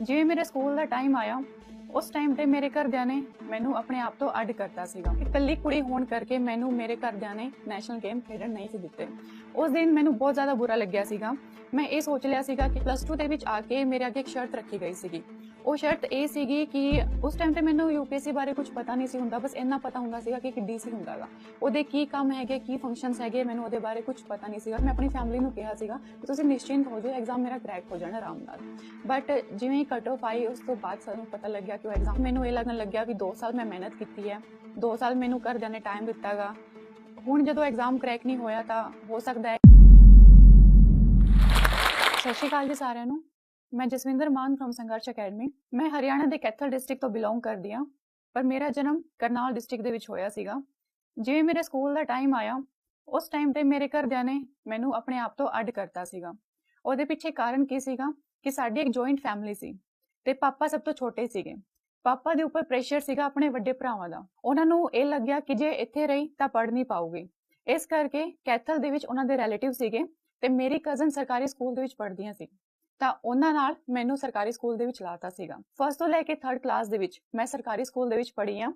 ਜਿਵੇਂ ਮੇਰੇ ਸਕੂਲ ਦਾ ਟਾਈਮ ਆਇਆ, ਉਸ ਟਾਈਮ ਤੇ ਮੇਰੇ ਘਰਦਿਆਂ ਨੇ ਮੈਨੂੰ ਆਪਣੇ ਆਪ ਤੋਂ ਅੱਡ ਕਰਤਾ ਸੀਗਾ। ਇਕੱਲੀ ਕੁੜੀ ਹੋਣ ਕਰਕੇ ਮੈਨੂੰ ਮੇਰੇ ਘਰਦਿਆਂ ਨੇ ਨੈਸ਼ਨਲ ਗੇਮ ਖੇਡਣ ਨਹੀਂ ਸੀ ਦਿੱਤੇ। ਉਸ ਦਿਨ ਮੈਨੂੰ ਬਹੁਤ ਜ਼ਿਆਦਾ ਬੁਰਾ ਲੱਗਿਆ ਸੀਗਾ। ਮੈਂ ਇਹ ਸੋਚ ਲਿਆ ਸੀਗਾ ਕਿ ਪਲੱਸ 2 ਦੇ ਵਿੱਚ ਆ ਕੇ ਮੇਰੇ ਅੱਗੇ ਇੱਕ ਸ਼ਰਤ ਰੱਖੀ ਗਈ ਸੀਗੀ। ਉਹ ਸ਼ਰਤ ਇਹ ਸੀਗੀ ਕਿ ਉਸ ਟਾਈਮ ਤੇ ਮੈਨੂੰ ਯੂਪੀਐਸਸੀ ਬਾਰੇ ਕੁਝ ਪਤਾ ਨਹੀਂ ਸੀ ਹੁੰਦਾ, ਬਸ ਇੰਨਾ ਪਤਾ ਹੁੰਦਾ ਸੀਗਾ ਕਿ ਇੱਕ ਡੀਸੀ ਹੁੰਦਾਗਾ ਉਹਦੇ ਕੀ ਕੰਮ ਹੈਗੇ, ਕੀ ਫੰਕਸ਼ਨਸ ਹੈਗੇ, ਮੈਨੂੰ ਉਹਦੇ ਬਾਰੇ ਕੁਝ ਪਤਾ ਨਹੀਂ ਸੀਗਾ। ਮੈਂ ਆਪਣੀ ਫੈਮਿਲੀ ਨੂੰ ਕਿਹਾ ਸੀਗਾ ਕਿ ਤੁਸੀਂ ਨਿਸ਼ਚਿੰਤ ਹੋ ਜਾਓ ਐਗਜ਼ਾਮ ਮੇਰਾ ਕ੍ਰੈਕ ਹੋ ਜਾਣਾ ਆਰਾਮ ਨਾਲ। ਬਟ ਜਿਵੇਂ ਕਟ ਆਫ ਆਈ, ਉਸ ਤੋਂ ਬਾਅਦ ਸਾਨੂੰ ਪਤਾ ਲੱਗਿਆ ਕਿ ਉਹ ਐਗਜ਼ਾਮ ਮੈਨੂੰ ਇਹ ਲੱਗਣ ਲੱਗਿਆ ਵੀ 2 ਸਾਲ ਮੈਂ ਮਿਹਨਤ ਕੀਤੀ ਹੈ। 2 ਸਾਲ ਮੈਨੂੰ ਘਰਦਿਆਂ ਨੇ ਟਾਈਮ ਦਿੱਤਾਗਾ ਹੁਣ ਜਦੋਂ ਐਗਜ਼ਾਮ ਕ੍ਰੈਕ ਨਹੀਂ ਹੋਇਆ ਤਾਂ ਹੋ ਸਕਦਾ ਹੈ। ਸਤਿ ਸ਼੍ਰੀ ਅਕਾਲ ਜੀ ਸਾਰਿਆਂ ਨੂੰ। ਮੈਂ ਜਸਵਿੰਦਰ ਮਾਨ ਫਰਮ ਸੰਘਰਸ਼ ਅਕੈਡਮੀ ਮੈਂ ਹਰਿਆਣਾ ਦੇ ਕੈਥਲ ਡਿਸਟ੍ਰਿਕਟ ਤੋਂ ਬਿਲੋਂਗ ਕਰਦੀ ਹਾਂ, ਪਰ ਮੇਰਾ ਜਨਮ ਕਰਨਾਲ ਡਿਸਟ੍ਰਿਕਟ ਦੇ ਵਿੱਚ ਹੋਇਆ ਸੀਗਾ। ਜਿਵੇਂ ਮੇਰੇ ਸਕੂਲ ਦਾ ਟਾਈਮ ਆਇਆ, ਉਸ ਟਾਈਮ ਤੇ ਮੇਰੇ ਘਰਦਿਆਂ ਨੇ ਮੈਨੂੰ ਆਪਣੇ ਆਪ ਤੋਂ ਅੱਡ ਕਰਤਾ ਸੀਗਾ। ਉਹਦੇ ਪਿੱਛੇ ਕਾਰਨ ਕੀ ਸੀਗਾ ਕਿ ਸਾਡੀ ਇੱਕ ਜੁਆਇੰਟ ਫੈਮਿਲੀ ਸੀ ਤੇ ਪਾਪਾ ਸਭ ਤੋਂ ਛੋਟੇ ਸੀਗੇ। ਪਾਪਾ ਦੇ ਉੱਪਰ ਪ੍ਰੈਸ਼ਰ ਸੀਗਾ ਆਪਣੇ ਵੱਡੇ ਭਰਾਵਾਂ ਦਾ। ਉਹਨਾਂ ਨੂੰ ਇਹ ਲੱਗਿਆ ਕਿ ਜੇ ਇੱਥੇ ਰਹੀ ਤਾਂ ਪੜ੍ਹ ਨਹੀਂ ਪਾਉਗੀ ਇਸ ਕਰਕੇ ਕੈਥਲ ਦੇ ਵਿੱਚ ਉਹਨਾਂ ਦੇ ਰਿਲੇਟਿਵ ਸੀਗੇ ਤੇ ਮੇਰੀ ਕਜ਼ਨ ਸਰਕਾਰੀ ਸਕੂਲ ਦੇ ਵਿੱਚ ਪੜ੍ਹਦੀਆਂ ਸੀ। ਤਾਂ ਉਹਨਾਂ ਨਾਲ ਮੈਨੂੰ ਸਰਕਾਰੀ ਸਕੂਲ ਦੇ ਵਿੱਚ ਲਾਤਾ ਸੀਗਾ। ਫਸਟ ਤੋਂ ਲੈ ਕੇ 3rd ਕਲਾਸ ਦੇ ਵਿੱਚ ਮੈਂ ਸਰਕਾਰੀ ਸਕੂਲ ਦੇ ਵਿੱਚ ਪੜ੍ਹੀ ਆ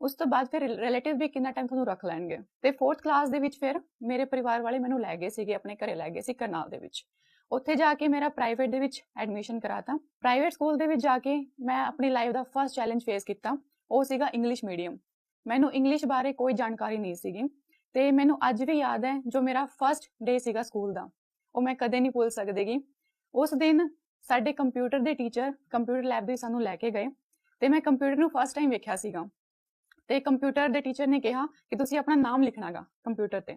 ਉਸ ਤੋਂ ਬਾਅਦ ਫਿਰ ਰਿਲੇਟਿਵ ਵੀ ਕਿੰਨਾ ਟਾਈਮ ਤੁਹਾਨੂੰ ਰੱਖ ਲੈਣਗੇ। ਤੇ 4th ਕਲਾਸ ਦੇ ਵਿੱਚ ਫਿਰ ਮੇਰੇ ਪਰਿਵਾਰ ਵਾਲੇ ਮੈਨੂੰ ਲੈ ਗਏ ਸੀਗੇ, ਆਪਣੇ ਘਰੇ ਲੈ ਗਏ ਸੀ ਕਰਨਾਲ ਦੇ ਵਿੱਚ। ਉੱਥੇ ਜਾ ਕੇ ਮੇਰਾ ਪ੍ਰਾਈਵੇਟ ਦੇ ਵਿੱਚ ਐਡਮਿਸ਼ਨ ਕਰਾਤਾ। ਪ੍ਰਾਈਵੇਟ ਸਕੂਲ ਦੇ ਵਿੱਚ ਜਾ ਕੇ ਮੈਂ ਆਪਣੀ ਲਾਈਫ ਦਾ ਫਰਸਟ ਚੈਲੰਜ ਫੇਸ ਕੀਤਾ। ਉਹ ਸੀਗਾ ਇੰਗਲਿਸ਼ ਮੀਡੀਅਮ ਮੈਨੂੰ ਇੰਗਲਿਸ਼ ਬਾਰੇ ਕੋਈ ਜਾਣਕਾਰੀ ਨਹੀਂ ਸੀਗੀ। ਤੇ ਮੈਨੂੰ ਅੱਜ ਵੀ ਯਾਦ ਹੈ ਜੋ ਮੇਰਾ ਫਰਸਟ ਡੇ ਸੀਗਾ ਸਕੂਲ ਦਾ। ਉਹ ਮੈਂ ਕਦੇ ਨਹੀਂ ਭੁੱਲ ਸਕਦੀਗੀ ਉਸ ਦਿਨ ਸਾਡੇ ਕੰਪਿਊਟਰ ਦੇ ਟੀਚਰ ਕੰਪਿਊਟਰ ਲੈਬ ਦੇ ਸਾਨੂੰ ਲੈ ਕੇ ਗਏ ਤੇ ਮੈਂ ਕੰਪਿਊਟਰ ਨੂੰ ਫਸਟ ਟਾਈਮ ਵੇਖਿਆ ਸੀਗਾ ਤੇ ਕੰਪਿਊਟਰ ਦੇ ਟੀਚਰ ਨੇ ਕਿਹਾ ਕਿ ਤੁਸੀਂ ਆਪਣਾ ਨਾਮ ਲਿਖਣਾਗਾ ਕੰਪਿਊਟਰ ਤੇ।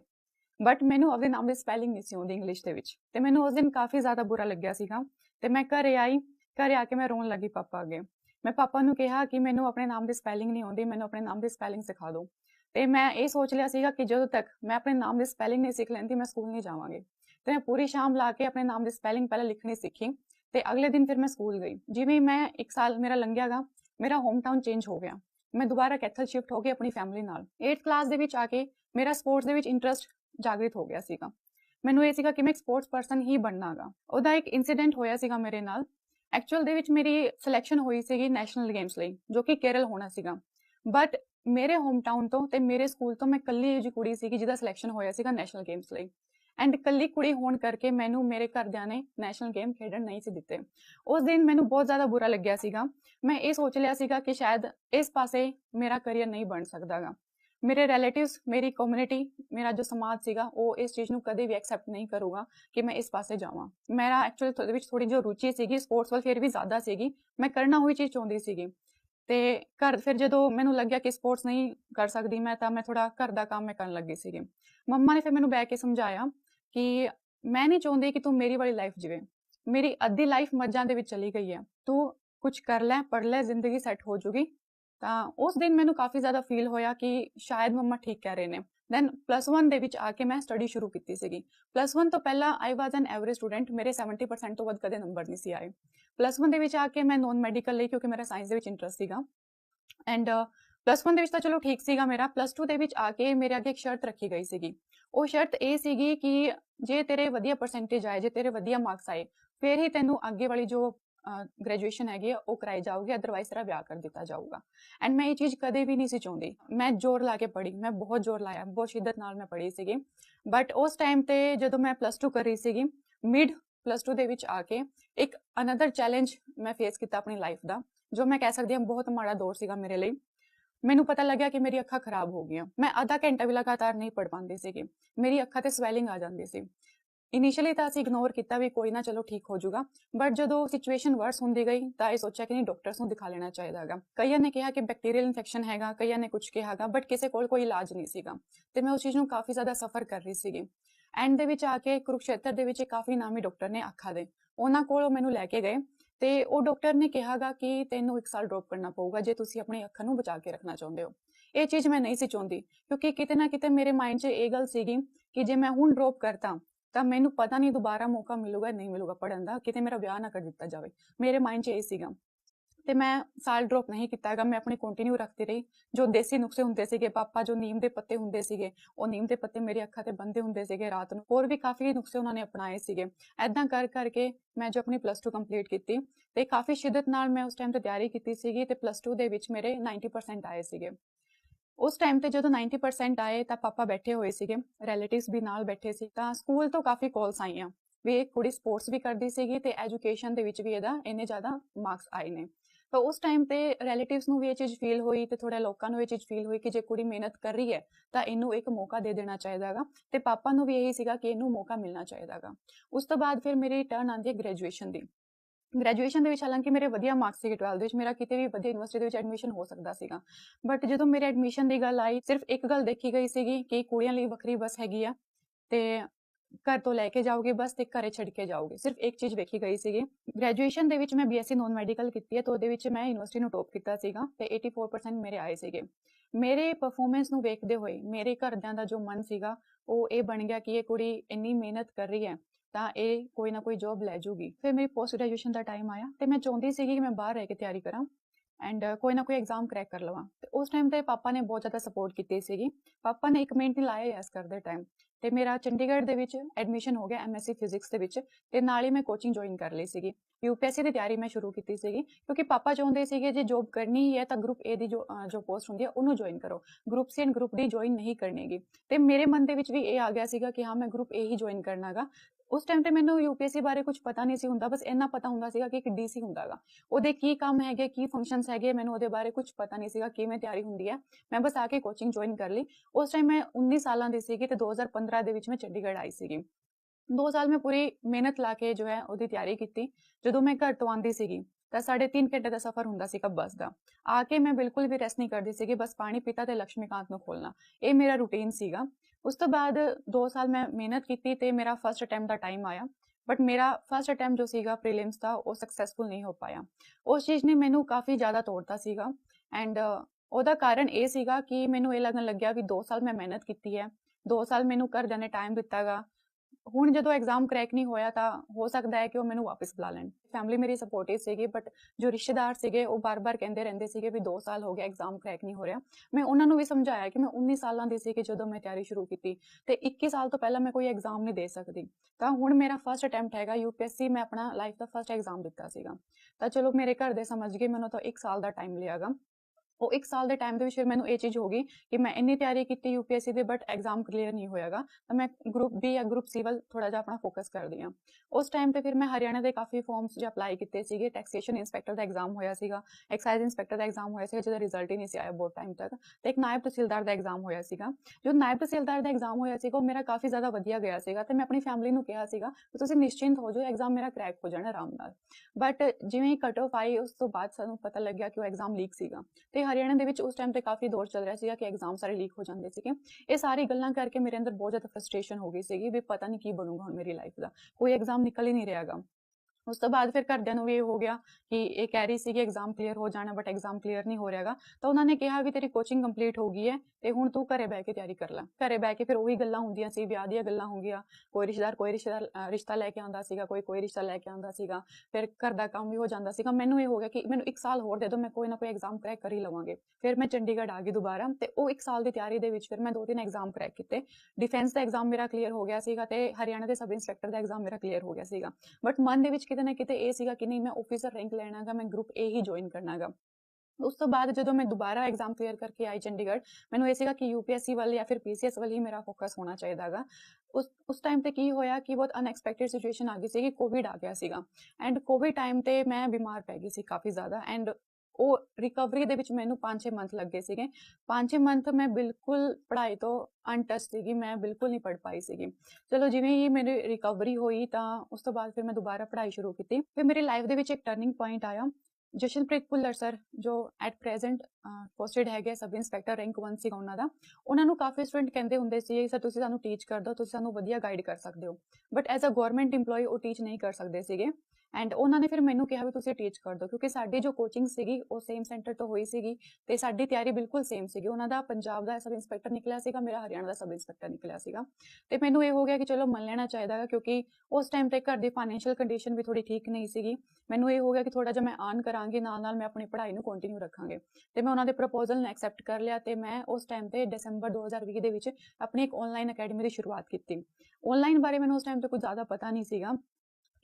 ਬਟ ਮੈਨੂੰ ਆਪਦੇ ਨਾਮ ਦੀ ਸਪੈਲਿੰਗ ਨਹੀਂ ਸੀ ਆਉਂਦੀ ਇੰਗਲਿਸ਼ ਦੇ ਵਿੱਚ ਤੇ ਮੈਨੂੰ ਉਸ ਦਿਨ ਕਾਫੀ ਜ਼ਿਆਦਾ ਬੁਰਾ ਲੱਗਿਆ ਸੀਗਾ ਤੇ ਮੈਂ ਘਰੇ ਆਈ, ਘਰੇ ਆ ਕੇ ਮੈਂ ਰੋਣ ਲੱਗੀ ਪਾਪਾ ਅੱਗੇ। ਮੈਂ ਪਾਪਾ ਨੂੰ ਕਿਹਾ ਕਿ ਮੈਨੂੰ ਆਪਣੇ ਨਾਮ ਦੀ ਸਪੈਲਿੰਗ ਨਹੀਂ ਆਉਂਦੀ, ਮੈਨੂੰ ਆਪਣੇ ਨਾਮ ਦੀ ਸਪੈਲਿੰਗ ਸਿਖਾ ਦਿਓ। ਤੇ ਮੈਂ ਇਹ ਸੋਚ ਲਿਆ ਸੀਗਾ ਕਿ ਜਦੋਂ ਤੱਕ ਮੈਂ ਆਪਣੇ ਨਾਮ ਦੀ ਸਪੈਲਿੰਗ ਨਹੀਂ ਸਿੱਖ ਲੈਂਦੀ, ਮੈਂ ਸਕੂਲ ਨਹੀਂ ਜਾਵਾਂਗੀ। ਤੇ ਮੈਂ ਪੂਰੀ ਸ਼ਾਮ ਲਾ ਕੇ ਆਪਣੇ ਨਾਮ ਦੀ ਸਪੈਲਿੰਗ ਪਹਿਲਾਂ ਲਿਖਣੀ ਸਿੱਖੀ ਤੇ ਅਗਲੇ ਦਿਨ ਫਿਰ ਮੈਂ ਸਕੂਲ ਗਈ। ਜਿਵੇਂ ਮੈਂ ਇੱਕ ਸਾਲ ਮੇਰਾ ਲੰਘਿਆਗਾ ਮੇਰਾ ਹੋਮ ਟਾਊਨ ਚੇਂਜ ਹੋ ਗਿਆ। ਮੈਂ ਦੁਬਾਰਾ ਕੈਥਲ ਸ਼ਿਫਟ ਹੋ ਗਈ ਆਪਣੀ ਫੈਮਿਲੀ ਨਾਲ। 8th ਕਲਾਸ ਦੇ ਵਿੱਚ ਆ ਕੇ ਮੇਰਾ ਸਪੋਰਟਸ ਦੇ ਵਿੱਚ ਇੰਟਰਸਟ ਜਾਗਰਿਤ ਹੋ ਗਿਆ ਸੀਗਾ। ਮੈਨੂੰ ਇਹ ਸੀਗਾ ਕਿ ਮੈਂ ਇੱਕ ਸਪੋਰਟਸ ਪਰਸਨ ਹੀ ਬਣਨਾਗਾ ਉਹਦਾ ਇੱਕ ਇਨਸੀਡੈਂਟ ਹੋਇਆ ਸੀਗਾ ਮੇਰੇ ਨਾਲ। ਐਕਚੁਅਲ ਦੇ ਵਿੱਚ ਮੇਰੀ ਸਿਲੈਕਸ਼ਨ ਹੋਈ ਸੀਗੀ ਨੈਸ਼ਨਲ ਗੇਮਸ ਲਈ, ਜੋ ਕਿ ਕੇਰਲ ਹੋਣਾ ਸੀਗਾ। ਬਟ ਮੇਰੇ ਹੋਮ ਟਾਊਨ ਤੋਂ ਤੇ ਮੇਰੇ ਸਕੂਲ ਤੋਂ ਮੈਂ ਕੱਲੀ ਜਿਹੀ ਕੁੜੀ ਸੀਗੀ ਜਿਹਦਾ ਸਿਲੈਕਸ਼ਨ ਹੋਇਆ ਸੀਗਾ ਨੈਸ਼ਨਲ ਗੇਮਸ ਲਈ। ਐਂਡ ਕੱਲੀ ਕੁੜੀ ਹੋਣ ਕਰਕੇ ਮੈਨੂੰ ਮੇਰੇ ਘਰਦਿਆਂ ਨੇ ਨੈਸ਼ਨਲ ਗੇਮ ਖੇਡਣ ਨਹੀਂ ਸੀ ਦਿੱਤੇ। ਉਸ ਦਿਨ ਮੈਨੂੰ ਬਹੁਤ ਜ਼ਿਆਦਾ ਬੁਰਾ ਲੱਗਿਆ ਸੀਗਾ। ਮੈਂ ਇਹ ਸੋਚ ਲਿਆ ਸੀਗਾ ਕਿ ਸ਼ਾਇਦ ਇਸ ਪਾਸੇ ਮੇਰਾ ਕੈਰੀਅਰ ਨਹੀਂ ਬਣ ਸਕਦਾਗਾ। ਮੇਰੇ ਰਿਲੇਟਿਵਸ ਮੇਰੀ ਕਮਿਊਨਿਟੀ ਮੇਰਾ ਜੋ ਸਮਾਜ ਸੀਗਾ, ਉਹ ਇਸ ਚੀਜ਼ ਨੂੰ ਕਦੇ ਵੀ ਐਕਸੈਪਟ ਨਹੀਂ ਕਰੂਗਾ ਕਿ ਮੈਂ ਇਸ ਪਾਸੇ ਜਾਵਾਂ। ਮੇਰਾ ਐਕਚੁਅਲੀ ਉਹਦੇ ਵਿੱਚ ਥੋੜੀ ਜਿਹੀ ਰੁਚੀ ਸੀਗੀ ਸਪੋਰਟਸ ਵੱਲ ਫਿਰ ਵੀ ਜ਼ਿਆਦਾ ਸੀਗੀ। ਮੈਂ ਕਰਨਾ ਹੋਈ ਚੀਜ਼ ਚਾਹੁੰਦੀ ਸੀਗੀ। ਤੇ ਘਰ ਫਿਰ ਜਦੋਂ ਮੈਨੂੰ ਲੱਗਿਆ ਕਿ ਸਪੋਰਟਸ ਨਹੀਂ ਕਰ ਸਕਦੀ ਮੈਂ ਤਾਂ ਮੈਂ ਥੋੜਾ ਘਰ ਦਾ ਕੰਮ ਮੈਂ ਕਰਨ ਲੱਗੀ ਸੀਗੀ। ਮੰਮਾ ਨੇ ਫਿਰ ਮੈਨੂੰ ਬੈ ਕੇ ਸਮਝਾਇਆ ਕਿ ਮੈਂ ਨਹੀਂ ਚਾਹੁੰਦੀ ਕਿ ਤੂੰ ਮੇਰੀ ਵਾਲੀ ਲਾਈਫ ਜਿਵੇਂ। ਮੇਰੀ ਅੱਧੀ ਲਾਈਫ ਮੱਜਾਂ ਦੇ ਵਿੱਚ ਚਲੀ ਗਈ ਹੈ। ਤੂੰ ਕੁਝ ਕਰ ਲੈ ਪੜ ਲੈ, ਜ਼ਿੰਦਗੀ ਸੈੱਟ ਹੋ ਜੂਗੀ। ਤਾਂ ਉਸ ਦਿਨ ਮੈਨੂੰ ਕਾਫੀ ਜ਼ਿਆਦਾ ਫੀਲ ਹੋਇਆ ਕਿ ਸ਼ਾਇਦ ਮੰਮਾ ਠੀਕ ਕਹਿ ਰਹੇ ਨੇ। ਦੈਨ ਪਲੱਸ 1 ਦੇ ਵਿੱਚ ਆ ਕੇ ਮੈਂ ਸਟੱਡੀ ਸ਼ੁਰੂ ਕੀਤੀ ਸੀਗੀ। ਪਲੱਸ 1 ਤੋਂ ਪਹਿਲਾਂ ਆਈ ਵਾਸ ਐਨ ਐਵਰੇਜ ਸਟੂਡੈਂਟ ਮੇਰੇ 70% ਤੋਂ ਵੱਧ ਕਦੇ ਨੰਬਰ ਨਹੀਂ ਸੀ ਆਏ। ਪਲੱਸ 1 ਦੇ ਵਿੱਚ ਆ ਕੇ ਮੈਂ ਨੋਨ ਮੈਡੀਕਲ ਲਈ ਕਿਉਂਕਿ ਮੇਰਾ ਸਾਇੰਸ ਦੇ ਵਿੱਚ ਇੰਟਰਸਟ ਸੀਗਾ। ਐਂਡ ਪਲੱਸ 1 ਦੇ ਵਿੱਚ ਤਾਂ ਚਲੋ ਠੀਕ ਸੀਗਾ ਮੇਰਾ। ਪਲੱਸ 2 ਦੇ ਵਿੱਚ ਆ ਕੇ ਮੇਰੇ ਅੱਗੇ ਇੱਕ ਸ਼ਰਤ ਰੱਖੀ ਗਈ ਸੀਗੀ। ਉਹ ਸ਼ਰਤ ਇਹ ਸੀਗੀ ਕਿ ਜੇ ਤੇਰੇ ਵਧੀਆ ਪਰਸੈਂਟੇਜ ਆਏ, ਜੇ ਤੇਰੇ ਵਧੀਆ ਮਾਰਕਸ ਆਏ, ਫਿਰ ਹੀ ਤੈਨੂੰ ਅੱਗੇ ਵਾਲੀ ਜੋ ਗ੍ਰੈਜੂਏਸ਼ਨ ਹੈਗੀ ਆ, ਉਹ ਕਰਾਈ ਜਾਊਗੀ ਅਦਰਵਾਈਜ਼ ਤੇਰਾ ਵਿਆਹ ਕਰ ਦਿੱਤਾ ਜਾਊਗਾ। ਐਂਡ ਮੈਂ ਇਹ ਚੀਜ਼ ਕਦੇ ਵੀ ਨਹੀਂ ਸੀ ਚਾਹੁੰਦੀ। ਮੈਂ ਜ਼ੋਰ ਲਾ ਕੇ ਪੜ੍ਹੀ, ਮੈਂ ਬਹੁਤ ਜ਼ੋਰ ਲਾਇਆ, ਬਹੁਤ ਸ਼ਿੱਦਤ ਨਾਲ ਮੈਂ ਪੜ੍ਹੀ ਸੀਗੀ। ਬਟ ਉਸ ਟਾਈਮ ਤੇ ਜਦੋਂ ਮੈਂ ਪਲੱਸ 2 ਕਰ ਰਹੀ ਸੀਗੀ ਮਿਡ ਪਲੱਸ 2 ਦੇ ਵਿੱਚ ਆ ਕੇ ਇੱਕ ਅਨਦਰ ਚੈਲੰਜ ਮੈਂ ਫੇਸ ਕੀਤਾ ਆਪਣੀ ਲਾਈਫ ਦਾ, ਜੋ ਮੈਂ ਕਹਿ ਸਕਦੀ ਹਾਂ ਬਹੁਤ ਮਾੜਾ ਦੌਰ ਸੀਗਾ ਮੇਰੇ ਲਈ। ਮੈਨੂੰ ਪਤਾ ਲੱਗਿਆ ਕਿ ਮੇਰੀ ਅੱਖਾਂ ਖਰਾਬ ਹੋ ਗਈਆਂ। ਮੈਂ ਆਧਾ ਘੰਟਾ ਵੀ ਲਗਾਤਾਰ ਨਹੀਂ ਪੜ ਪਾਉਂਦੀ ਸੀਗੀ। ਮੇਰੀ ਅੱਖਾਂ ਤੇ ਸਵੈਲਿੰਗ ਆ ਜਾਂਦੀ ਸੀ। ਇਨੀਸ਼ੀਅਲੀ ਤਾਂ ਅਸੀਂ ਇਗਨੋਰ ਕੀਤਾ ਵੀ ਕੋਈ ਨਾ ਚਲੋ ਠੀਕ ਹੋ ਜਾਊਗਾ ਬਟ ਜਦੋਂ ਸਿਚੁਏਸ਼ਨ ਵਰਸ ਹੁੰਦੀ ਗਈ ਤਾਂ ਇਹ ਸੋਚਿਆ ਕਿ ਨਹੀਂ ਡਾਕਟਰਸ ਨੂੰ ਦਿਖਾ ਲੈਣਾ ਚਾਹੀਦਾ ਹੈਗਾ। ਕਈਆਂ ਨੇ ਕਿਹਾ ਕਿ ਬੈਕਟੀਰੀਅਲ ਇਨਫੈਕਸ਼ਨ ਹੈਗਾ, ਕਈਆਂ ਨੇ ਕੁਝ ਕਿਹਾਗਾ ਬਟ ਕਿਸੇ ਕੋਲ ਕੋਈ ਇਲਾਜ ਨਹੀਂ ਸੀਗਾ। ਤੇ ਮੈਂ ਉਸ ਚੀਜ਼ ਨੂੰ ਕਾਫੀ ਜ਼ਿਆਦਾ ਸਫਰ ਕਰ ਰਹੀ ਸੀਗੀ। ਐਂਡ ਦੇ ਵਿੱਚ ਆ ਕੇ ਕੁਰੂਕਸ਼ੇਤਰ ਦੇ ਵਿੱਚ ਕਾਫੀ ਨਾਮੀ ਡਾਕਟਰ ਨੇ ਅੱਖਾਂ ਦੇ, ਉਹਨਾਂ ਕੋਲ ਮੈਨੂੰ ਲੈ ਕੇ ਗਏ। ਤੇ ਉਹ ਡਾਕਟਰ ਨੇ ਕਿਹਾਗਾ ਕਿ ਤੈਨੂੰ ਇੱਕ ਸਾਲ ਡ੍ਰੌਪ ਕਰਨਾ ਪਊਗਾ, ਜੇ ਤੁਸੀਂ ਆਪਣੀ ਅੱਖਾਂ ਨੂੰ ਬਚਾ ਕੇ ਰੱਖਣਾ ਚਾਹੁੰਦੇ ਹੋ। ਇਹ ਚੀਜ਼ ਮੈਂ ਨਹੀਂ ਸੀ ਚਾਹੁੰਦੀ, ਕਿਉਂਕਿ ਕਿਤੇ ਨਾ ਕਿਤੇ ਮੇਰੇ ਮਾਈਂਡ 'ਚ ਇਹ ਗੱਲ ਸੀਗੀ ਕਿ ਜੇ ਮੈਂ ਹੁਣ ਡ੍ਰੌਪ ਕਰਤਾ, ਤਾਂ ਮੈਨੂੰ ਪਤਾ ਨਹੀਂ ਦੁਬਾਰਾ ਮੌਕਾ ਮਿਲੂਗਾ ਨਹੀਂ ਮਿਲੂਗਾ ਪੜਨ ਦਾ, ਕਿਤੇ ਮੇਰਾ ਵਿਆਹ ਨਾ ਕਰ ਦਿੱਤਾ ਜਾਵੇ। ਮੇਰੇ ਮਾਈਂਡ 'ਚ ਇਹ ਸੀਗਾ। ਤੇ ਮੈਂ ਸਾਲ ਡ੍ਰੌਪ ਨਹੀਂ ਕੀਤਾ ਹੈਗਾ, ਮੈਂ ਆਪਣੀ ਕੰਟੀਨਿਊ ਰੱਖਦੀ ਰਹੀ। ਜੋ ਦੇਸੀ ਨੁਸਖੇ ਹੁੰਦੇ ਸੀਗੇ, ਪਾਪਾ ਜੋ ਨੀਮ ਦੇ ਪੱਤੇ ਹੁੰਦੇ ਸੀਗੇ, ਉਹ ਨੀਮ ਦੇ ਪੱਤੇ ਮੇਰੀ ਅੱਖਾਂ ਤੇ ਬੰਦੇ ਹੁੰਦੇ ਸੀਗੇ ਰਾਤ ਨੂੰ। ਹੋਰ ਵੀ ਕਾਫੀ ਨੁਸਖੇ ਉਹਨਾਂ ਨੇ ਅਪਣਾਏ ਸੀਗੇ। ਐਦਾਂ ਕਰ ਕਰਕੇ ਮੈਂ ਜੋ ਆਪਣੀ ਪਲੱਸ 2 ਕੰਪਲੀਟ ਕੀਤੀ ਤੇ ਕਾਫੀ ਸ਼ਿੱਦਤ ਨਾਲ ਮੈਂ ਉਸ ਟਾਈਮ ਤੇ ਤਿਆਰੀ ਕੀਤੀ ਸੀਗੀ ਤੇ ਪਲੱਸ 2 ਦੇ ਵਿੱਚ ਮੇਰੇ 90% ਆਏ ਸੀਗੇ। ਉਸ ਟਾਈਮ ਤੇ ਜਦੋਂ 90% ਆਏ ਤਾਂ ਪਾਪਾ ਬੈਠੇ ਹੋਏ ਸੀਗੇ ਰਿਲੇਟਿਵਸ ਵੀ ਨਾਲ ਬੈਠੇ ਸੀ, ਤਾਂ ਸਕੂਲ ਤੋਂ ਕਾਫੀ ਕਾਲਸ ਆਈਆਂ। ਵੀ ਇਹ ਕੁੜੀ ਸਪੋਰਟਸ ਵੀ ਕਰਦੀ ਸੀਗੀ ਤੇ ਐਜੂਕੇਸ਼ਨ ਦੇ ਵਿੱਚ ਵੀ ਇਹਦਾ ਇੰਨੇ ਜ਼ਿਆਦਾ ਮਾਰਕਸ ਆਏ ਨੇ। ਤਾਂ ਉਸ ਟਾਈਮ ਤੇ ਰਿਲੇਟਿਵਸ ਨੂੰ ਵੀ ਇਹ ਚੀਜ਼ ਫੀਲ ਹੋਈ ਤੇ ਥੋੜਾ ਲੋਕਾਂ ਨੂੰ ਇਹ ਚੀਜ਼ ਫੀਲ ਹੋਈ ਕਿ ਜੇ ਕੁੜੀ ਮਿਹਨਤ ਕਰ ਰਹੀ ਹੈ, ਤਾਂ ਇਹਨੂੰ ਇੱਕ ਮੌਕਾ ਦੇ ਦੇਣਾ ਚਾਹੀਦਾਗਾ ਤੇ ਪਾਪਾ ਨੂੰ ਵੀ ਇਹੀ ਸੀਗਾ ਕਿ ਇਹਨੂੰ ਮੌਕਾ ਮਿਲਣਾ ਚਾਹੀਦਾਗਾ ਉਸ ਤੋਂ ਬਾਅਦ ਫਿਰ ਮੇਰੀ ਟਰਨ ਆਂਦੀ ਹੈ ਗ੍ਰੈਜੂਏਸ਼ਨ ਦੀ। ਗ੍ਰੈਜੂਏਸ਼ਨ ਦੇ ਵਿੱਚ ਹਾਲਾਂਕਿ ਮੇਰੇ ਵਧੀਆ ਮਾਰਕਸ ਸੀਗੇ 12 ਦੇ ਵਿੱਚ, ਮੇਰਾ ਕਿਤੇ ਵੀ ਵਧੀਆ ਯੂਨੀਵਰਸਿਟੀ ਦੇ ਵਿੱਚ ਐਡਮਿਸ਼ਨ ਹੋ ਸਕਦਾ ਸੀਗਾ। ਬਟ ਜਦੋਂ ਮੇਰੇ ਐਡਮਿਸ਼ਨ ਦੀ ਗੱਲ ਆਈ, ਸਿਰਫ ਇੱਕ ਗੱਲ ਦੇਖੀ ਗਈ ਸੀਗੀ ਕਿ ਕੁੜੀਆਂ ਲਈ ਵੱਖਰੀ ਬੱਸ ਹੈਗੀ ਆ ਤੇ ਘਰ ਤੋਂ ਲੈ ਕੇ ਜਾਓਗੇ, ਬਸ ਤੇ ਘਰੇ ਛੱਡ ਕੇ ਜਾਓਗੇ। ਸਿਰਫ ਇੱਕ ਚੀਜ਼ ਵੇਖੀ ਗਈ ਸੀਗੀ। ਗ੍ਰੈਜੂਏਸ਼ਨ ਦੇ ਵਿੱਚ ਮੈਂ ਬੀਐਸਸੀ ਨੋਨ ਮੈਡੀਕਲ ਕੀਤੀ ਹੈ ਤਾਂ ਉਹਦੇ ਵਿੱਚ ਮੈਂ ਯੂਨੀਵਰਸਿਟੀ ਨੂੰ ਟੌਪ ਕੀਤਾ ਸੀਗਾ ਤੇ 84% ਮੇਰੇ ਆਏ ਸੀਗੇ। ਮੇਰੇ ਪਰਫਾਰਮੈਂਸ ਨੂੰ ਵੇਖਦੇ ਹੋਏ, ਮੇਰੇ ਘਰਦਿਆਂ ਦਾ ਜੋ ਮਨ ਸੀਗਾ, ਉਹ ਇਹ ਬਣ ਗਿਆ ਕਿ ਇਹ ਕੁੜੀ ਇੰਨੀ ਮਿਹਨਤ ਕਰ ਰਹੀ ਹੈ, ਤਾਂ ਇਹ ਕੋਈ ਨਾ ਕੋਈ ਜੌਬ ਲੈ ਜੂਗੀ। ਫਿਰ ਮੇਰੀ ਪੋਸਟ ਗ੍ਰੈਜੂਏਸ਼ਨ ਦਾ ਟਾਈਮ ਆਇਆ ਤੇ ਮੈਂ ਚਾਹੁੰਦੀ ਸੀਗੀ ਕਿ ਮੈਂ ਬਾਹਰ ਰਹਿ ਕੇ ਤਿਆਰੀ ਕਰਾਂ। ਐਂਡ ਕੋਈ ਨਾ ਕੋਈ ਐਗਜ਼ਾਮ ਕ੍ਰੈਕ ਕਰ ਲਵਾਂ ਤੇ ਉਸ ਟਾਈਮ ਤੇ ਪਾਪਾ ਨੇ ਬਹੁਤ ਜ਼ਿਆਦਾ ਸਪੋਰਟ ਕੀਤੀ ਸੀਗੀ ਪਾਪਾ ਨੇ ਇੱਕ ਮਿੰਟ ਨਹੀਂ ਲਾਇਆ ਯੈਸ ਕਰਦੇ ਟਾਈਮ ਤੇ ਮੇਰਾ ਚੰਡੀਗੜ੍ਹ ਦੇ ਵਿੱਚ ਐਡਮਿਸ਼ਨ ਹੋ ਗਿਆ ਐਮਐਸਸੀ ਫਿਜ਼ਿਕਸ ਦੇ ਵਿੱਚ ਤੇ ਨਾਲ ਹੀ ਮੈਂ ਕੋਚਿੰਗ ਜੁਆਇਨ ਕਰ ਲਈ ਸੀਗੀ ਯੂਪੀਐਸਸੀ ਦੀ ਤਿਆਰੀ ਮੈਂ ਸ਼ੁਰੂ ਕੀਤੀ ਸੀਗੀ ਕਿਉਂਕਿ ਪਾਪਾ ਚਾਹੁੰਦੇ ਸੀਗੇ ਜੇ ਜੌਬ ਕਰਨੀ ਹੀ ਹੈ ਤਾਂ ਗਰੁੱਪ ਏ ਦੀ ਜੋ ਜੋ ਪੋਸਟ ਹੁੰਦੀ ਹੈ ਉਹਨੂੰ ਜੁਆਇਨ ਕਰੋ group C and group D join ਨਹੀਂ ਕਰਨੀਗੀ ਤੇ ਮੇਰੇ ਮਨ ਦੇ ਵਿੱਚ ਵੀ ਇਹ ਆ ਗਿਆ ਸੀਗਾ ਕਿ ਹਾਂ ਮੈਂ ਗਰੁੱਪ ਏ ਹੀ ਜੁਆਇਨ ਕਰਨਾਗਾ ਉਸ ਟਾਈਮ ਤੇ ਮੈਨੂੰ ਯੂਪੀਐਸਸੀ ਬਾਰੇ ਕੁਝ ਪਤਾ ਨਹੀਂ ਸੀ ਹੁੰਦਾ, ਬਸ ਇੰਨਾ ਪਤਾ ਹੁੰਦਾ ਸੀਗਾ ਕਿ ਇੱਕ ਡੀਸੀ ਹੁੰਦਾਗਾ। ਉਹਦੇ ਕੀ ਕੰਮ ਹੈਗੇ, ਕੀ ਫੰਕਸ਼ਨਸ ਹੈਗੇ, ਮੈਨੂੰ ਉਹਦੇ ਬਾਰੇ ਕੁਝ ਪਤਾ ਨਹੀਂ ਸੀਗਾ ਕਿਵੇਂ ਤਿਆਰੀ ਹੁੰਦੀ ਹੈ। ਮੈਂ ਬਸ ਆ ਕੇ ਕੋਚਿੰਗ ਜੁਆਇਨ ਕਰ ਲਈ। ਉਸ ਟਾਈਮ ਮੈਂ 19 ਸਾਲਾਂ ਦੀ ਸੀਗੀ ਤੇ 2015 ਦੇ ਵਿੱਚ ਮੈਂ ਚੰਡੀਗੜ੍ਹ ਆਈ ਸੀਗੀ। 2 ਸਾਲ ਮੈਂ ਪੂਰੀ ਮਿਹਨਤ ਲਾ ਕੇ ਜੋ ਹੈ ਉਹਦੀ ਤਿਆਰੀ ਕੀਤੀ। ਜਦੋਂ ਮੈਂ ਘਰ ਤੋਂ ਆਂਦੀ ਸੀਗੀ, ਤਾਂ 3.5 ਘੰਟੇ ਦਾ ਸਫ਼ਰ ਹੁੰਦਾ ਸੀਗਾ ਬੱਸ ਦਾ। ਆ ਕੇ ਮੈਂ ਬਿਲਕੁਲ ਵੀ ਰੈਸਟ ਨਹੀਂ ਕਰਦੀ ਸੀਗੀ, ਬਸ ਪਾਣੀ ਪੀਤਾ ਤੇ ਲక్ష్ਮੀਕਾਂਤ ਨੂੰ ਖੋਲਣਾ ਇਹ ਮੇਰਾ ਰੂਟੀਨ ਸੀਗਾ। ਉਸ ਤੋਂ ਬਾਅਦ 2 ਸਾਲ ਮੈਂ ਮਿਹਨਤ ਕੀਤੀ ਤੇ ਮੇਰਾ ਫਰਸਟ ਅਟੈਂਪਟ ਦਾ ਟਾਈਮ ਆਇਆ। ਬਟ ਮੇਰਾ ਫਰਸਟ ਅਟੈਂਪਟ ਜੋ ਸੀਗਾ ਪ੍ਰੀਲਿਮਸ ਦਾ, ਉਹ ਸਕਸੈਸਫੁਲ ਨਹੀਂ ਹੋ ਪਾਇਆ। ਉਸ ਚੀਜ਼ ਨੇ ਮੈਨੂੰ ਕਾਫੀ ਜ਼ਿਆਦਾ ਤੋੜਤਾ ਸੀਗਾ। ਐਂਡ ਉਹਦਾ ਕਾਰਨ ਇਹ ਸੀਗਾ ਕਿ ਮੈਨੂੰ ਇਹ ਲੱਗਣ ਲੱਗਿਆ ਵੀ 2 ਸਾਲ ਮੈਂ ਮਿਹਨਤ ਕੀਤੀ ਹੈ। 2 ਸਾਲ ਮੈਨੂੰ ਘਰਦਿਆਂ ਨੇ ਟਾਈਮ ਦਿੱਤਾਗਾ। ਹੁਣ ਜਦੋਂ ਐਗਜ਼ਾਮ ਕ੍ਰੈਕ ਨਹੀਂ ਹੋਇਆ ਤਾਂ ਹੋ ਸਕਦਾ ਹੈ ਕਿ ਉਹ ਮੈਨੂੰ ਵਾਪਸ ਬੁਲਾ ਲੈਣ। ਫੈਮਿਲੀ ਮੇਰੀ ਸਪੋਰਟਿਵ ਸੀਗੀ ਬਟ ਜੋ ਰਿਸ਼ਤੇਦਾਰ ਸੀਗੇ, ਉਹ ਬਾਰ-ਬਾਰ ਕਹਿੰਦੇ ਰਹਿੰਦੇ ਸੀਗੇ ਵੀ 2 ਸਾਲ ਹੋ ਗਏ ਐਗਜ਼ਾਮ ਕ੍ਰੈਕ ਨਹੀਂ ਹੋ ਰਿਹਾ। ਮੈਂ ਉਹਨਾਂ ਨੂੰ ਵੀ ਸਮਝਾਇਆ ਕਿ ਮੈਂ 19 ਸਾਲਾਂ ਦੀ ਸੀ ਕਿ ਜਦੋਂ ਮੈਂ ਤਿਆਰੀ ਸ਼ੁਰੂ ਕੀਤੀ ਤੇ 21 ਸਾਲ ਤੋਂ ਪਹਿਲਾਂ ਮੈਂ ਕੋਈ ਐਗਜ਼ਾਮ ਨਹੀਂ ਦੇ ਸਕਦੀ। ਤਾਂ ਹੁਣ ਮੇਰਾ ਫਰਸਟ ਅਟੈਂਪਟ ਹੈਗਾ ਯੂਪੀਐਸਸੀ ਮੈਂ ਆਪਣਾ ਲਾਈਫ ਦਾ ਫਰਸਟ ਐਗਜ਼ਾਮ ਦਿੱਤਾ ਸੀਗਾ। ਤਾਂ ਚਲੋ ਮੇਰੇ ਘਰ ਦੇ ਸਮਝ ਗਏ, ਮੈਨੂੰ ਤਾਂ 1 ਸਾਲ ਦਾ ਟਾਈਮ ਲਿਆਗਾ ਉਹ 1 ਸਾਲ ਦੇ ਟਾਈਮ ਦੇ ਵਿੱਚ ਫਿਰ ਮੈਨੂੰ ਇਹ ਚੀਜ਼ ਹੋ ਗਈ ਕਿ ਮੈਂ ਇੰਨੀ ਤਿਆਰੀ ਕੀਤੀ ਯੂਪੀਐਸਸੀ ਦੇ ਬਟ ਐਗਜ਼ਾਮ ਕਲੀਅਰ ਨਹੀਂ ਹੋਇਆਗਾ ਤਾਂ ਮੈਂ ਗਰੁੱਪ ਬੀ ਜਾਂ ਗਰੁੱਪ ਸੀ ਵੱਲ ਥੋੜਾ ਜਿਹਾ ਆਪਣਾ ਫੋਕਸ ਕਰਦੀ ਆ ਉਸ ਟਾਈਮ ਤੇ ਫਿਰ ਮੈਂ ਹਰਿਆਣਾ ਦੇ ਕਾਫੀ ਫਾਰਮਸ ਜੇ ਅਪਲਾਈ ਕੀਤੇ ਸੀਗੇ ਟੈਕਸੇਸ਼ਨ ਇਨਸਪੈਕਟਰ ਦਾ ਐਗਜ਼ਾਮ ਹੋਇਆ ਸੀਗਾ ਐਕਸਾਈਜ਼ ਇਨਸਪੈਕਟਰ ਦਾ ਐਗਜ਼ਾਮ ਹੋਇਆ ਸੀਗਾ, ਜਿਹਦਾ ਰਿਜ਼ਲਟ ਹੀ ਨਹੀਂ ਸੀ ਆਇਆ ਬਹੁਤ ਟਾਈਮ ਤੱਕ, ਤੇ ਇੱਕ ਨਾਇਬ ਤਹਿਸੀਲਦਾਰ ਦਾ ਐਗਜ਼ਾਮ ਹੋਇਆ ਸੀਗਾ। ਜੋ ਨਾਇਬ ਤਹਿਸੀਲਦਾਰ ਦਾ ਐਗਜ਼ਾਮ ਹੋਇਆ ਸੀਗਾ, ਉਹ ਮੇਰਾ ਕਾਫੀ ਜ਼ਿਆਦਾ ਵਧੀਆ ਗਿਆ ਸੀਗਾ ਤੇ ਮੈਂ ਆਪਣੀ ਫੈਮਿਲੀ ਨੂੰ ਕਿਹਾ ਸੀਗਾ ਕਿ ਤੁਸੀਂ ਨਿਸ਼ਚਿੰਤ ਹੋ ਜਾਓ ਐਗਜ਼ਾਮ ਮੇਰਾ ਕ੍ਰੈਕ ਹੋ ਜਾਣਾ ਆਰਾਮ ਨਾਲ। ਬਟ ਜਿਵੇਂ ਹੀ ਕਟ ਆਫ ਆਈ, ਉਸ ਤੋਂ ਬਾਅਦ ਸਾਨੂੰ ਪਤਾ ਲੱਗਿਆ ਕਿ ਉਹ ਐਗਜ਼ਾਮ ਲੀਕ ਸੀਗਾ। ਤੇ ਹਰਿਆਣਾ ਦੇ ਵਿੱਚ ਉਸ ਟਾਈਮ ਤੇ ਕਾਫੀ ਦੌਰ ਚੱਲ ਰਿਹਾ ਸੀਗਾ ਕਿ ਐਗਜ਼ਾਮ ਸਾਰੇ ਲੀਕ ਹੋ ਜਾਂਦੇ ਸੀਗੇ। ਇਹ ਸਾਰੀ ਗੱਲਾਂ ਕਰਕੇ ਮੇਰੇ ਅੰਦਰ ਬਹੁਤ ਜ਼ਿਆਦਾ ਫਰਸਟ੍ਰੇਸ਼ਨ ਹੋ ਗਈ ਸੀਗੀ ਵੀ ਪਤਾ ਨਹੀਂ ਕੀ ਬਣੂਗਾ ਹੁਣ ਮੇਰੀ ਲਾਈਫ ਦਾ। ਕੋਈ ਐਗਜ਼ਾਮ ਨਿਕਲ ਹੀ ਨਹੀਂ ਰਿਹਾਗਾ ਉਸ ਤੋਂ ਬਾਅਦ ਫਿਰ ਘਰਦਿਆਂ ਨੂੰ ਵੀ ਇਹ ਹੋ ਗਿਆ ਕਿ ਇਹ ਕਹਿ ਰਹੀ ਸੀ ਕਿ ਐਗਜ਼ਾਮ ਕਲੀਅਰ ਹੋ ਜਾਣਾ ਬਟ ਐਗਜ਼ਾਮ ਕਲੀਅਰ ਨਹੀਂ ਹੋ ਰਿਹਾਗਾ। ਤਾਂ ਉਹਨਾਂ ਨੇ ਕਿਹਾ ਵੀ ਤੇਰੀ ਕੋਚਿੰਗ ਕੰਪਲੀਟ ਹੋ ਗਈ ਹੈ ਤੇ ਹੁਣ ਤੂੰ ਘਰੇ ਬਹਿ ਕੇ ਤਿਆਰੀ ਕਰ ਲੈ। ਘਰੇ ਬਹਿ ਕੇ ਫਿਰ ਉਹੀ ਗੱਲਾਂ ਹੁੰਦੀਆਂ ਸੀ, ਵਿਆਹ ਦੀਆਂ ਗੱਲਾਂ ਹੋ ਹੋਗੀਆਂ ਕੋਈ ਰਿਸ਼ਤੇਦਾਰ ਕੋਈ ਰਿਸ਼ਤੇਦਾਰ ਰਿਸ਼ਤਾ ਲੈ ਕੇ ਆਉਂਦਾ ਸੀਗਾ, ਕੋਈ ਕੋਈ ਰਿਸ਼ਤਾ ਲੈ ਕੇ ਆਉਂਦਾ ਸੀਗਾ। ਫਿਰ ਘਰ ਦਾ ਕੰਮ ਵੀ ਹੋ ਜਾਂਦਾ ਸੀਗਾ। ਮੈਨੂੰ ਇਹ ਹੋ ਗਿਆ ਕਿ ਮੈਨੂੰ 1 ਸਾਲ ਹੋਰ ਦੇ ਦਿਓ, ਮੈਂ ਕੋਈ ਨਾ ਕੋਈ ਐਗਜ਼ਾਮ ਕਰੈਕ ਕਰ ਹੀ ਲਵਾਂਗੇ। ਫਿਰ ਮੈਂ ਚੰਡੀਗੜ੍ਹ ਆ ਗਈ ਦੁਬਾਰਾ ਤੇ ਉਹ 1 ਸਾਲ ਦੀ ਤਿਆਰੀ ਦੇ ਵਿੱਚ ਫਿਰ ਮੈਂ ਦੋ ਤਿੰਨ ਐਗਜ਼ਾਮ ਕਰੈਕ ਕੀਤੇ। ਡਿਫੈਂਸ ਦਾ ਐਗਜ਼ਾਮ ਮੇਰਾ ਕਲੀਅਰ ਹੋ ਗਿਆ ਸੀਗਾ ਤੇ ਹਰਿਆਣਾ ਦੇ ਸਬ ਇੰਸਪੈਕਟਰ ਦਾ ਐਗਜ਼ਾਮ ਮੇਰਾ ਕਲੀਅਰ ਹੋ ਗਿਆ ਸੀਗਾ। ਬਟ ਮਨ ਦੇ ਵਿੱਚ ਕਿਤੇ ਨਾ ਕਿਤੇ ਇਹ ਸੀਗਾ ਕਿ ਨਹੀਂ ਮੈਂ ਆਫੀਸਰ ਰੈਂਕ ਲੈਣਾਗਾ, ਮੈਂ ਗਰੁੱਪ ਏ ਹੀ ਜੁਆਇਨ ਕਰਨਾਗਾ। ਉਸ ਤੋਂ ਬਾਅਦ ਜਦੋਂ ਮੈਂ ਦੁਬਾਰਾ ਐਗਜ਼ਾਮ ਕਲੀਅਰ ਕਰਕੇ ਆਈ ਚੰਡੀਗੜ੍ਹ, ਮੈਨੂੰ ਇਹ ਸੀਗਾ ਕਿ ਯੂਪੀਐਸਸੀ ਵੱਲ ਜਾਂ ਫਿਰ ਪੀਸੀਐਸ ਵੱਲ ਹੀ ਮੇਰਾ ਫੋਕਸ ਹੋਣਾ ਚਾਹੀਦਾਗਾ। ਉਸ ਉਸ ਟਾਈਮ ਤੇ ਕੀ ਹੋਇਆ ਕਿ ਬਹੁਤ ਅਨਐਕਸਪੈਕਟਿਡ ਸਿਚੁਏਸ਼ਨ ਆ ਗਈ ਸੀ ਕਿ ਕੋਵਿਡ ਆ ਗਿਆ ਸੀਗਾ। ਐਂਡ ਕੋਵਿਡ ਟਾਈਮ ਤੇ ਮੈਂ ਬਿਮਾਰ ਪੈ ਗਈ ਸੀ ਕਾਫੀ ਜ਼ਿਆਦਾ। ਐਂਡ ਉਹ ਰਿਕਵਰੀ ਦੇ ਵਿੱਚ ਮੈਨੂੰ 5-6 ਮੰਥ ਲੱਗੇ ਸੀਗੇ। 5-6 ਮੰਥ ਮੈਂ ਬਿਲਕੁਲ ਪੜ੍ਹਾਈ ਤੋਂ ਅਨਟਚ ਸੀਗੀ, ਮੈਂ ਬਿਲਕੁਲ ਨਹੀਂ ਪੜ੍ਹ ਪਾਈ ਸੀਗੀ। ਚਲੋ, ਜਿਵੇਂ ਹੀ ਮੇਰੀ ਰਿਕਵਰੀ ਹੋਈ ਤਾਂ ਉਸ ਤੋਂ ਬਾਅਦ ਫਿਰ ਮੈਂ ਦੁਬਾਰਾ ਪੜ੍ਹਾਈ ਸ਼ੁਰੂ ਕੀਤੀ। ਫਿਰ ਮੇਰੀ ਲਾਈਫ ਦੇ ਵਿੱਚ ਇੱਕ ਟਰਨਿੰਗ ਪੁਆਇੰਟ ਆਇਆ। ਜਸ਼ਨਪ੍ਰੀਤ ਭੁੱਲਰ ਸਰ ਜੋ ਐਟ ਪ੍ਰੈਜ਼ੈਂਟ ਪੋਸਟਡ ਹੈਗੇ ਸਬ ਇੰਸਪੈਕਟਰ ਰੈਂਕ 1 ਸੀਗਾ ਉਹਨਾਂ ਦਾ, ਉਹਨਾਂ ਨੂੰ ਕਾਫੀ ਸਟੂਡੈਂਟ ਕਹਿੰਦੇ ਹੁੰਦੇ ਸੀ ਸਰ ਤੁਸੀਂ ਸਾਨੂੰ ਟੀਚ ਕਰ ਦਿਓ, ਤੁਸੀਂ ਸਾਨੂੰ ਵਧੀਆ ਗਾਈਡ ਕਰ ਸਕਦੇ ਹੋ। But as a government EMPLOYE ਉਹ ਟੀਚ ਨਹੀਂ ਕਰ ਸਕਦੇ ਸੀਗੇ। ਐਂਡ ਉਹਨਾਂ ਨੇ ਫਿਰ ਮੈਨੂੰ ਕਿਹਾ ਵੀ ਤੁਸੀਂ ਟੀਚ ਕਰ ਦਿਓ, ਕਿਉਂਕਿ ਸਾਡੀ ਜੋ ਕੋਚਿੰਗ ਸੀਗੀ, ਉਹ ਸੇਮ ਸੈਂਟਰ ਤੋਂ ਹੋਈ ਸੀਗੀ ਤੇ ਸਾਡੀ ਤਿਆਰੀ ਬਿਲਕੁਲ ਸੇਮ ਸੀਗੀ। ਉਹਨਾਂ ਦਾ ਪੰਜਾਬ ਦਾ ਸਬ ਇੰਸਪੈਕਟਰ ਨਿਕਲਿਆ ਸੀਗਾ, ਮੇਰਾ ਹਰਿਆਣਾ ਦਾ ਸਬ ਇੰਸਪੈਕਟਰ ਨਿਕਲਿਆ ਸੀਗਾ। ਤੇ ਮੈਨੂੰ ਇਹ ਹੋ ਗਿਆ ਕਿ ਚਲੋ ਮੰਨ ਲੈਣਾ ਚਾਹੀਦਾ ਹੈ ਕਿਉਂਕਿ ਉਸ ਟਾਈਮ ਤੇ ਘਰ ਦੀ ਫਾਈਨੈਂਸ਼ੀਅਲ ਕੰਡੀਸ਼ਨ ਵੀ ਥੋੜੀ ਠੀਕ ਨਹੀਂ ਸੀਗੀ। ਮੈਨੂੰ ਇਹ ਹੋ ਗਿਆ ਕਿ ਥੋੜਾ ਜਿਹਾ ਮੈਂ ਆਨ ਕਰਾਂਗੀ ਨਾਲ ਨਾਲ ਮੈਂ ਆਪਣੀ ਪੜ੍ਹਾਈ ਨੂੰ ਕੰਟੀਨਿਊ ਰੱਖਾਂਗੇ। ਤੇ ਮੈਂ ਉਹਨਾਂ ਦੇ ਪ੍ਰਪੋਜ਼ਲ ਨੂੰ ਐਕਸੈਪਟ ਕਰ ਲਿਆ ਤੇ ਮੈਂ ਉਸ ਟਾਈਮ ਤੇ ਦਸੰਬਰ 2020 ਦੇ ਵਿੱਚ ਆਪਣੀ ਇੱਕ ਆਨਲਾਈਨ ਅਕੈਡਮੀ ਦੀ ਸ਼ੁਰੂਆਤ ਕੀਤੀ। ਆਨਲਾਈਨ ਬਾਰੇ ਮੈਨੂੰ ਉਸ ਟਾਈਮ ਤੇ ਕੁਝ ਜ਼ਿਆਦਾ ਪਤਾ ਨਹੀਂ ਸੀਗਾ।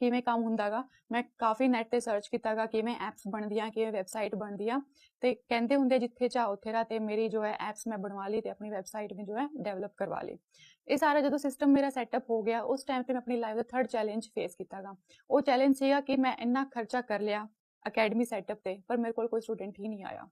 ਕਿਵੇਂ ਕੰਮ ਹੁੰਦਾਗਾ, ਮੈਂ ਕਾਫੀ ਨੈਟ ਤੇ ਸਰਚ ਕੀਤਾਗਾ ਕਿਵੇਂ ਐਪਸ ਬਣਦੀਆਂ, ਕਿਵੇਂ ਵੈਬਸਾਈਟ ਬਣਦੀਆਂ ਤੇ ਕਹਿੰਦੇ ਹੁੰਦੇ ਜਿੱਥੇ ਚਾਹ ਉੱਥੇ ਰਾ ਤੇ ਮੇਰੀ ਜੋ ਹੈ ਐਪਸ ਮੈਂ ਬਣਵਾ ਲਈ ਤੇ ਆਪਣੀ ਵੈਬਸਾਈਟ ਵੀ ਜੋ ਹੈ ਡਿਵੈਲਪ ਕਰਵਾ ਲਈ। ਇਹ ਸਾਰਾ ਜਦੋਂ ਸਿਸਟਮ ਮੇਰਾ ਸੈਟਅਪ ਹੋ ਗਿਆ, ਉਸ ਟਾਈਮ ਤੇ ਮੈਂ ਆਪਣੀ ਲਾਈਫ ਦਾ ਥਰਡ ਚੈਲੰਜ ਫੇਸ ਕੀਤਾਗਾ। ਉਹ ਚੈਲੰਜ ਸੀਗਾ ਕਿ ਮੈਂ ਇੰਨਾ ਖਰਚਾ ਕਰ ਲਿਆ ਅਕੈਡਮੀ ਸੈਟਅਪ ਤੇ, ਪਰ ਮੇਰੇ ਕੋਲ ਕੋਈ ਸਟੂਡੈਂਟ ਹੀ ਨਹੀਂ ਆਇਆ।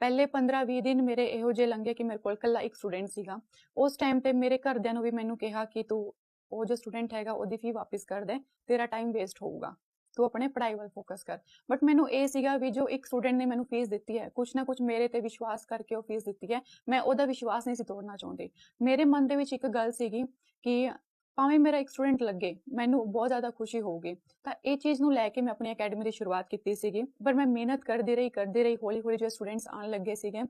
ਪਹਿਲੇ 15-20 ਦਿਨ ਮੇਰੇ ਇਹੋ ਜਿਹੇ ਲੰਘੇ ਕਿ ਮੇਰੇ ਕੋਲ ਇਕੱਲਾ ਇੱਕ ਸਟੂਡੈਂਟ ਸੀਗਾ। ਉਸ ਟਾਈਮ ਤੇ ਮੇਰੇ ਘਰਦਿਆਂ ਨੂੰ ਵੀ ਮੈਨੂੰ ਕਿਹਾ ਕਿ ਤੂੰ ਉਹ ਜੋ ਸਟੂਡੈਂਟ ਹੈਗਾ ਉਹਦੀ ਫੀ ਵਾਪਸ ਕਰ ਦੇ, ਤੇਰਾ ਟਾਈਮ ਵੇਸਟ ਹੋਊਗਾ। ਤੂੰ ਆਪਣੇ ਪੜ੍ਹਾਈ ਵੱਲ ਫੋਕਸ ਕਰ। ਬਟ ਮੈਨੂੰ ਇਹ ਸੀਗਾ ਵੀ ਜੋ ਇੱਕ ਸਟੂਡੈਂਟ ਨੇ ਮੈਨੂੰ ਫੀਸ ਦਿੱਤੀ ਹੈ, ਕੁਛ ਨਾ ਕੁਛ ਮੇਰੇ ਤੇ ਵਿਸ਼ਵਾਸ ਕਰਕੇ ਉਹ ਫੀਸ ਦਿੱਤੀ ਹੈ, ਮੈਂ ਉਹਦਾ ਵਿਸ਼ਵਾਸ ਨਹੀਂ ਸੀ ਤੋੜਨਾ ਚਾਹੁੰਦੀ। ਮੇਰੇ ਮਨ ਦੇ ਵਿੱਚ ਇੱਕ ਗੱਲ ਸੀਗੀ ਕਿ ਭਾਵੇਂ ਮੇਰਾ ਇੱਕ ਸਟੂਡੈਂਟ ਲੱਗੇ, ਮੈਨੂੰ ਬਹੁਤ ਜ਼ਿਆਦਾ ਖੁਸ਼ੀ ਹੋਊਗੀ। ਤਾਂ ਇਹ ਚੀਜ਼ ਨੂੰ ਲੈ ਕੇ ਮੈਂ ਆਪਣੀ ਅਕੈਡਮੀ ਦੀ ਸ਼ੁਰੂਆਤ ਕੀਤੀ ਸੀਗੀ, ਪਰ ਮੈਂ ਮਿਹਨਤ ਕਰਦੀ ਰਹੀ ਕਰਦੀ ਰਹੀ ਹੌਲੀ ਹੌਲੀ ਜੋ ਸਟੂਡੈਂਟਸ ਆਉਣ ਲੱਗੇ ਸੀਗੇ,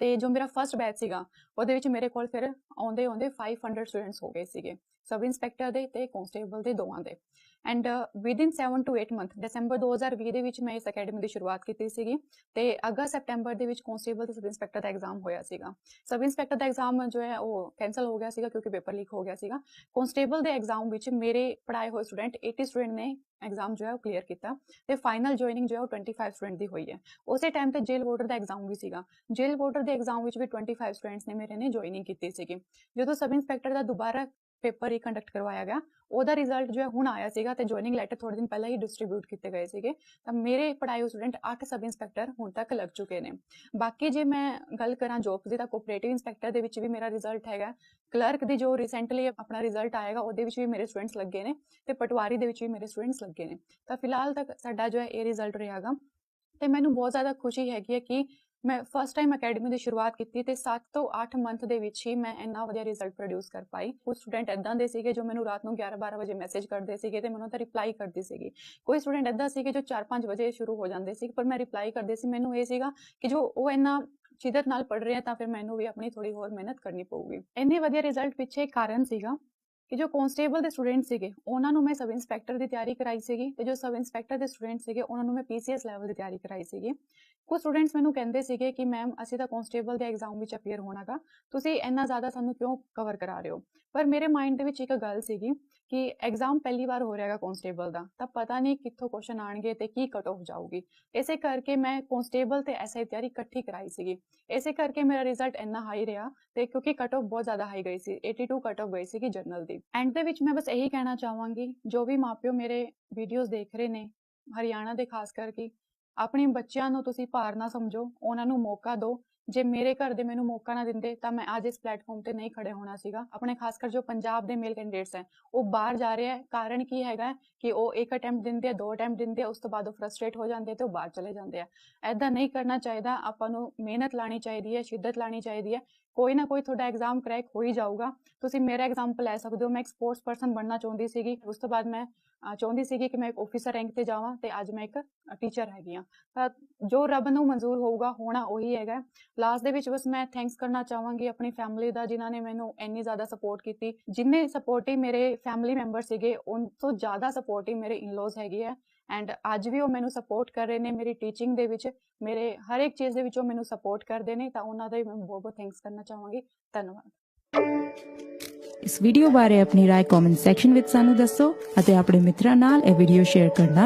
ਤੇ ਜੋ ਮੇਰਾ ਫਰਸਟ ਬੈਚ ਸੀਗਾ, ਉਹਦੇ ਵਿੱਚ ਮੇਰੇ ਕੋਲ ਫਿਰ ਆਉਂਦੇ ਆਉਂਦੇ 500 ਸਟੂਡੈਂਟਸ ਹੋ ਗਏ ਸੀਗੇ। ਸਬ ਇੰਸਪੈਕਟਰ ਦੇ ਤੇ ਕਨਸਟੇਬਲ ਦੇ ਦੋਵਾਂ ਦੇ। And within 7 to 8 month ਦਸੰਬਰ 2020 ਦੇ ਵਿੱਚ ਮੈਂ ਇਸ ਅਕੈਡਮੀ ਦੀ ਸ਼ੁਰੂਆਤ ਕੀਤੀ ਸੀਗੀ ਤੇ ਅਗਸਤ ਸੈਪਟੈਂਬਰ ਦੇ ਵਿੱਚ ਕਨਸਟੇਬਲ ਤੇ ਸਬ ਇੰਸਪੈਕਟਰ ਦਾ ਐਗਜ਼ਾਮ ਹੋਇਆ ਸੀਗਾ। ਸਬ ਇੰਸਪੈਕਟਰ ਦਾ ਐਗਜ਼ਾਮ ਜੋ ਹੈ ਉਹ ਕੈਨਸਲ ਹੋ ਗਿਆ ਸੀਗਾ ਕਿਉਂਕਿ ਪੇਪਰ ਲੀਕ ਹੋ ਗਿਆ ਸੀਗਾ। ਕਨਸਟੇਬਲ ਦੇ ਐਗਜ਼ਾਮ ਵਿੱਚ ਮੇਰੇ ਪੜਾਏ ਹੋਏ ਸਟੂਡੈਂਟ 80 ਸਟੂਡੈਂਟ ਨੇ ਐਗਜ਼ਾਮ ਜੋ ਹੈ ਉਹ ਕਲੀਅਰ ਕੀਤਾ ਤੇ ਫਾਈਨਲ ਜੁਆਇਨਿੰਗ ਜੋ ਹੈ ਉਹ 25 ਸਟੂਡੈਂਟ ਦੀ ਹੋਈ ਹੈ। ਉਸੇ ਟਾਈਮ ਤੇ ਜੇਲ ਵਾਰਡਰ ਦਾ ਐਗਜ਼ਾਮ ਵੀ ਸੀਗਾ। ਜੇਲ ਵਾਰਡਰ ਦੇ ਐਗਜ਼ਾਮ ਵਿੱਚ ਵੀ 25 ਸਟੂਡੈਂਟਸ ਨੇ ਮੇਰੇ ਨੇ ਜੁਆਇਨਿੰਗ ਕੀਤੀ ਸੀਗੀ। ਜਦੋਂ ਸਬ ਇੰਸਪੈਕਟਰ ਦਾ ਦੁਬਾਰਾ ਪੇਪਰ ਹੀ ਕੰਡਕਟ ਕਰਵਾਇਆ ਗਿਆ। ਉਹਦਾ ਰਿਜ਼ਲਟ ਜੋ ਹੈ ਹੁਣ ਆਇਆ ਸੀਗਾ ਤੇ ਜੁਆਇਨਿੰਗ ਲੈਟਰ ਥੋੜੇ ਦਿਨ ਪਹਿਲਾਂ ਹੀ ਡਿਸਟ੍ਰੀਬਿਊਟ ਕੀਤੇ ਗਏ ਸੀਗੇ। ਤਾਂ ਮੇਰੇ ਪੜਾਏ ਹੋਏ ਸਟੂਡੈਂਟ 8 ਸਬ ਇੰਸਪੈਕਟਰ ਹੁਣ ਤੱਕ ਲੱਗ ਚੁੱਕੇ ਨੇ। ਬਾਕੀ ਜੇ ਮੈਂ ਗੱਲ ਕਰਾਂ ਜੋਬ ਦੀ ਤਾਂ ਕੋਆਪਰੇਟਿਵ ਇੰਸਪੈਕਟਰ ਦੇ ਵਿੱਚ ਵੀ ਮੇਰਾ ਰਿਜ਼ਲਟ ਹੈਗਾ। ਕਲਰਕ ਦੀ ਜੋ ਰੀਸੈਂਟਲੀ ਆਪਣਾ ਰਿਜ਼ਲਟ ਆਏਗਾ, ਉਹਦੇ ਵਿੱਚ ਵੀ ਮੇਰੇ ਸਟੂਡੈਂਟਸ ਲੱਗੇ ਨੇ ਤੇ ਪਟਵਾਰੀ ਦੇ ਵਿੱਚ ਵੀ ਮੇਰੇ ਸਟੂਡੈਂਟਸ ਲੱਗੇ ਨੇ। ਤਾਂ ਫਿਲਹਾਲ ਤੱਕ ਸਾਡਾ ਜੋ ਹੈ ਇਹ ਰਿਜ਼ਲਟ ਰਿਹਾਗਾ ਤੇ ਮੈਨੂੰ ਬਹੁਤ ਜ਼ਿਆਦਾ ਖੁਸ਼ੀ ਹੈਗੀ ਹੈ ਕਿ ਮੈਂ ਫਸਟ ਟਾਈਮ ਅਕੈਡਮੀ ਦੀ ਸ਼ੁਰੂਆਤ ਕੀਤੀ ਤੇ 7 ਤੋਂ 8 ਮੰਥ ਦੇ ਵਿੱਚ ਹੀ ਮੈਂ ਇੰਨਾ ਵਧੀਆ ਰਿਜ਼ਲਟ ਪ੍ਰੋਡਿਊਸ ਕਰ ਪਾਈ। ਕੁਝ ਸਟੂਡੈਂਟ ਇਦਾਂ ਦੇ ਸੀਗੇ ਜੋ ਮੈਨੂੰ ਰਾਤ ਨੂੰ 11-12 ਵਜੇ ਮੈਸੇਜ ਕਰਦੇ ਸੀਗੇ ਤੇ ਮੈਂ ਉਹਨਾਂ ਦਾ ਰਿਪਲਾਈ ਕਰਦੀ ਸੀਗੀ। ਕੋਈ ਸਟੂਡੈਂਟ ਇਦਾਂ ਸੀਗੇ ਜੋ 4-5 ਵਜੇ ਸ਼ੁਰੂ ਹੋ ਜਾਂਦੇ ਸੀ, ਪਰ ਮੈਂ ਰਿਪਲਾਈ ਕਰਦੇ ਸੀ। ਮੈਨੂੰ ਇਹ ਸੀਗਾ ਕਿ ਜੋ ਉਹ ਇੰਨਾ ਸ਼ਿੱਦਤ ਨਾਲ ਪੜ ਰਹੇ ਆ ਤਾਂ ਫਿਰ ਮੈਨੂੰ ਵੀ ਆਪਣੀ ਥੋੜੀ ਹੋਰ ਮਿਹਨਤ ਕਰਨੀ ਪਊਗੀ। ਇੰਨੇ ਵਧੀਆ ਰਿਜ਼ਲਟ ਪਿੱਛੇ ਕਾਰਨ ਸੀਗਾ ਕਿ ਜੋ ਕਨਸਟੇਬਲ ਦੇ ਸਟੂਡੈਂਟ ਸੀਗੇ, ਉਹਨਾਂ ਨੂੰ ਮੈਂ ਸਬ ਇੰਸਪੈਕਟਰ ਦੀ ਤਿਆਰੀ ਕਰਾਈ ਸੀਗੀ ਤੇ ਜੋ ਸਬ ਇੰਸਪੈਕਟਰ ਦੇ ਸਟੂਡੈਂਟ ਸੀਗੇ, ਉਹਨਾਂ ਨੂੰ ਮੈਂ ਪੀਸੀਐਸ ਲੈਵਲ ਦੀ ਤਿਆਰੀ ਕਰਾਈ ਸੀਗੀ। ਕੁਝ ਸਟੂਡੈਂਟਸ ਮੈਨੂੰ ਕਹਿੰਦੇ ਸੀਗੇ ਕਿ ਮੈਮ ਅਸੀਂ ਤਾਂ ਕਨਸਟੇਬਲ ਦੇ ਐਗਜ਼ਾਮ ਵਿੱਚ ਅਪੀਅਰ ਹੋਣਾਗਾ, ਤੁਸੀਂ ਇੰਨਾ ਜ਼ਿਆਦਾ ਸਾਨੂੰ ਕਿਉਂ ਕਵਰ ਕਰਾ ਰਹੇ ਹੋ? ਪਰ ਮੇਰੇ ਮਾਈਂਡ ਦੇ ਵਿੱਚ ਇੱਕ ਗੱਲ ਸੀਗੀ ਕਿ ਐਗਜ਼ਾਮ ਪਹਿਲੀ ਵਾਰ ਹੋ ਰਿਹਾਗਾ ਕਨਸਟੇਬਲ ਦਾ, ਤਾਂ ਪਤਾ ਨਹੀਂ ਕਿੱਥੋਂ ਕੁਐਸਚਨ ਆਣਗੇ ਤੇ ਕੀ ਕਟ ਆਫ ਜਾਊਗੀ। ਇਸੇ ਕਰਕੇ ਮੈਂ ਕਨਸਟੇਬਲ ਤੇ ਐਸਆਈ ਤਿਆਰੀ ਇਕੱਠੀ ਕਰਾਈ ਸੀਗੀ। ਇਸੇ ਕਰਕੇ ਮੇਰਾ ਰਿਜ਼ਲਟ ਇੰਨਾ ਹਾਈ ਰਿਹਾ ਤੇ ਕਿਉਂਕਿ ਕਟ ਆਫ ਬਹੁਤ ਜ਼ਿਆਦਾ ਹਾਈ ਗਈ ਸੀ 82 ਕਟ ਆਫ ਗਈ ਸੀਗੀ ਜਰਨਲ ਦੀ। ਐਂਡ ਦੇ ਵਿੱਚ ਮੈਂ ਬਸ ਇਹੀ ਕਹਿਣਾ ਚਾਹਾਂਗੀ, ਜੋ ਵੀ ਮਾਪਿਓ ਮੇਰੇ ਵੀਡੀਓਜ਼ ਦੇਖ ਰਹੇ ਨੇ, ਹਰਿਆਣਾ ਦੇ ਖਾਸ ਕਰਕੇ ਆਪਣੇ ਬੱਚਿਆਂ ਨੂੰ ਤੁਸੀਂ ਭਾਰ ਨਾ ਸਮਝੋ, ਉਹਨਾਂ ਨੂੰ ਮੌਕਾ ਦਿਓ। ਜੇ ਮੇਰੇ ਘਰ ਦੇ ਮੈਨੂੰ ਮੌਕਾ ਨਾ ਦਿੰਦੇ, ਤਾਂ ਮੈਂ ਅੱਜ ਇਸ ਪਲੇਟਫਾਰਮ ਤੇ ਨਹੀਂ ਖੜੇ ਹੋਣਾ ਸੀਗਾ। ਆਪਣੇ ਖਾਸ ਕਰ ਜੋ ਪੰਜਾਬ ਦੇ ਮੇਲ ਕੈਂਡੀਡੇਟਸ ਹੈ, ਉਹ ਬਾਹਰ ਜਾ ਰਹੇ ਹੈ। ਕਾਰਨ ਕੀ ਹੈਗਾ ਕਿ ਉਹ ਇੱਕ ਅਟੈਂਪਟ ਦਿੰਦੇ ਆ, ਦੋ ਅਟੈਂਪਟ ਦਿੰਦੇ ਆ, ਉਸ ਤੋਂ ਬਾਅਦ ਉਹ ਫਰਸਟ੍ਰੇਟ ਹੋ ਜਾਂਦੇ ਤੇ ਉਹ ਬਾਹਰ ਚਲੇ ਜਾਂਦੇ ਆ। ਐਦਾਂ ਨਹੀਂ ਕਰਨਾ ਚਾਹੀਦਾ, ਆਪਾਂ ਨੂੰ ਮਿਹਨਤ ਲਾਣੀ ਚਾਹੀਦੀ ਹੈ, ਸ਼ਿੱਦਤ ਲਾਣੀ ਚਾਹੀਦੀ ਹੈ। ਕੋਈ ਨਾ ਕੋਈ ਤੁਹਾਡਾ ਐਗਜ਼ਾਮ ਕਰੈਕ ਹੋ ਹੀ ਜਾਊਗਾ। ਤੁਸੀਂ ਮੇਰਾ ਐਗਜ਼ਾਮਪਲ ਲੈ ਸਕਦੇ ਹੋ। ਮੈਂ ਇੱਕ ਸਪੋਰਟਸ ਪਰਸਨ ਬਣਨਾ ਚਾਹੁੰਦੀ ਸੀਗੀ। ਉਸ ਤੋਂ ਬਾਅਦ ਮੈਂ ਚਾਹੁੰਦੀ ਸੀਗੀ ਕਿ ਮੈਂ ਇੱਕ ਆਫੀਸਰ ਰੈਂਕ ਤੇ ਜਾਵਾਂ ਤੇ ਅੱਜ ਮੈਂ ਇੱਕ ਟੀਚਰ ਹੈਗੀ ਆ ਤਾਂ ਜੋ ਰੱਬ ਨੂੰ ਮਨਜ਼ੂਰ ਹੋਊਗਾ, ਹੋਣਾ ਉਹੀ ਹੈਗਾ। ਲਾਸਟ ਦੇ ਵਿੱਚ ਬਸ ਮੈਂ ਥੈਂਕਸ ਕਰਨਾ ਚਾਹਾਂਗੀ ਆਪਣੀ ਫੈਮਿਲੀ ਦਾ, ਜਿਨ੍ਹਾਂ ਨੇ ਮੈਨੂੰ ਇੰਨੀ ਜ਼ਿਆਦਾ ਸਪੋਰਟ ਕੀਤੀ। ਜਿੰਨੇ ਸਪੋਰਟਿਵ ਮੇਰੇ ਫੈਮਿਲੀ ਮੈਂਬਰ ਸੀਗੇ, ਉਨ ਤੋਂ ਜ਼ਿਆਦਾ ਸਪੋਰਟਿਵ ਮੇਰੇ ਇਨ-ਲॉज ਹੈਗੇ ਆ। ਐਂਡ ਅੱਜ ਵੀ ਉਹ ਮੈਨੂੰ ਸਪੋਰਟ ਕਰ ਰਹੇ ਨੇ ਮੇਰੀ ਟੀਚਿੰਗ ਦੇ ਵਿੱਚ ਮੇਰੇ ਹਰ ਇੱਕ ਚੀਜ਼ ਦੇ ਵਿੱਚ ਉਹ ਮੈਨੂੰ ਸਪੋਰਟ ਕਰਦੇ ਨੇ ਤਾਂ ਉਹਨਾਂ ਦਾ ਵੀ ਮੈਂ ਬਹੁਤ ਬਹੁਤ ਥੈਂਕਸ ਕਰਨਾ ਚਾਹਾਂਗੀ ਧੰਨਵਾਦ ਇਸ ਵੀਡੀਓ ਬਾਰੇ ਆਪਣੀ رائے ਕਮੈਂਟ ਸੈਕਸ਼ਨ ਵਿੱਚ ਸਾਨੂੰ ਦੱਸੋ ਅਤੇ ਆਪਣੇ ਮਿੱਤਰਾਂ ਨਾਲ ਇਹ ਵੀਡੀਓ ਸ਼ੇਅਰ ਕਰਨਾ